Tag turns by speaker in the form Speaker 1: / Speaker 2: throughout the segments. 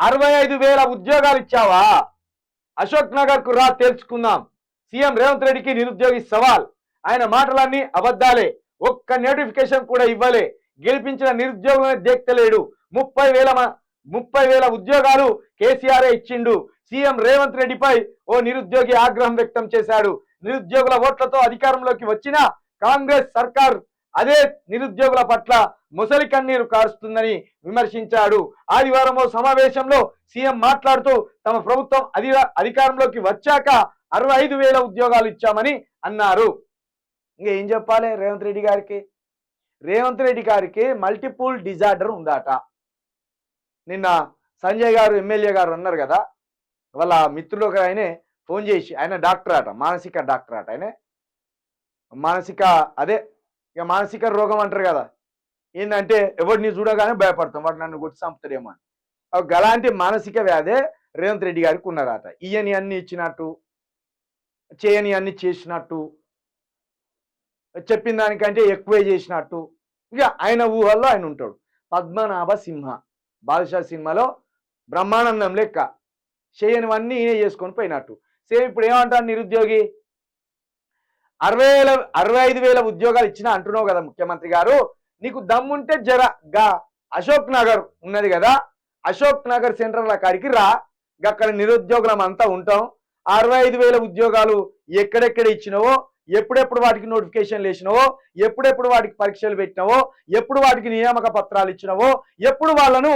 Speaker 1: అరవై ఐదు వేల ఉద్యోగాలు ఇచ్చావా అశోక్ నగర్కు రా తెలుసుకుందాం సీఎం రేవంత్ రెడ్డికి నిరుద్యోగి సవాల్. ఆయన మాటలన్నీ అబద్ధాలే. ఒక్క నోటిఫికేషన్ కూడా ఇవ్వలే. గెలిపించిన నిరుద్యోగమే దేక్తలేడు. ముప్పై వేల మ- ముప్పై వేల ఉద్యోగాలు కేసీఆర్ ఇచ్చిండు. సీఎం రేవంత్ రెడ్డిపై ఓ నిరుద్యోగి ఆగ్రహం వ్యక్తం చేశాడు. నిరుద్యోగుల ఓట్లతో అధికారంలోకి వచ్చిన కాంగ్రెస్ సర్కార్ అదే నిరుద్యోగుల పట్ల ముసలి కన్నీరు కారుస్తుందని విమర్శించాడు. ఆదివారం ఓ సమావేశంలో సీఎం మాట్లాడుతూ తమ ప్రభుత్వం అధి అధికారంలోకి వచ్చాక అరవై ఐదు వేల ఉద్యోగాలు ఇచ్చామని అన్నారు. ఇంకేం ఏం చెప్పాలి రేవంత్ రెడ్డి గారికి? రేవంత్ రెడ్డి గారికి మల్టిపుల్ డిజార్డర్ ఉందట. నిన్న సంజయ్ గారు ఎమ్మెల్యే గారు అన్నారు కదా వాళ్ళ మిత్రులు ఒక ఆయనే ఫోన్ చేసి ఆయన డాక్టర్ అట మానసిక డాక్టర్ అట ఆయన. మానసిక అదే ఇక మానసిక రోగం అంటారు కదా. ఏంటంటే ఎవరిని చూడగానే భయపడతాం. వాడు నన్ను కొట్టి చంపుతాడేమో అని. ఒక గలాంటి మానసిక వ్యాధే రేవంత్ రెడ్డి గారికి ఉన్నారట ఇయని అన్ని ఇచ్చినట్టు చేయని అన్ని చేసినట్టు చెప్పిన దానికంటే ఎక్కువే చేసినట్టు. ఇక ఆయన ఊహల్లో ఆయన ఉంటాడు. పద్మనాభ సింహ బాదుషా సినిమాలో బ్రహ్మానందం లెక్క. చేయనివన్నీ ఈయన చేసుకొని పోయినట్టు. సేమ్ ఇప్పుడు ఏమంటారు నిరుద్యోగి? అరవై వేల అరవై ఐదు వేల ఉద్యోగాలు ఇచ్చిన అంటున్నావు కదా ముఖ్యమంత్రి గారు. నీకు దమ్ముంటే జర గా. అశోక్ నగర్ ఉన్నది కదా. అశోక్ నగర్ సెంట్రల్ కాడికి రా. అక్కడ నిరుద్యోగులం అంతా ఉంటాం. అరవై ఐదు వేల ఉద్యోగాలు ఎక్కడెక్కడ ఇచ్చినావో ఎప్పుడెప్పుడు వాటికి నోటిఫికేషన్లు వేసినావో ఎప్పుడెప్పుడు వాటికి పరీక్షలు పెట్టినావో ఎప్పుడు వాటికి నియామక పత్రాలు ఇచ్చినావో ఎప్పుడు వాళ్ళను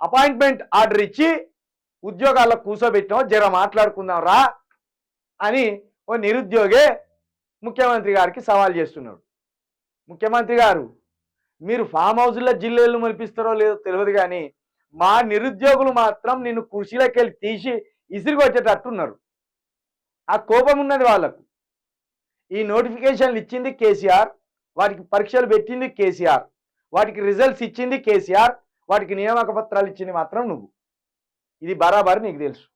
Speaker 1: అపాయింట్మెంట్ ఆర్డర్ ఇచ్చి ఉద్యోగాల్లో కూర్చోబెట్టినావో జర మాట్లాడుకుందాం రా అని ఓ నిరుద్యోగే ముఖ్యమంత్రి గారికి సవాల్ చేస్తున్నాడు. ముఖ్యమంత్రి గారు మీరు ఫామ్ హౌస్లో జిల్లేళ్ళు మలిపిస్తారో లేదో తెలియదు కానీ మా నిరుద్యోగులు మాత్రం నిన్ను కృషిలోకి వెళ్ళి తీసి ఇసిరికి వచ్చేటట్టున్నారు ఆ కోపం ఉన్నది వాళ్ళకు. ఈ నోటిఫికేషన్లు ఇచ్చింది కేసీఆర్ వాటికి పరీక్షలు పెట్టింది కేసీఆర్ వాటికి రిజల్ట్స్ ఇచ్చింది కేసీఆర్ వాటికి నియామక పత్రాలు ఇచ్చింది మాత్రం నువ్వు. ఇది బరాబర్ నీకు తెలుసు.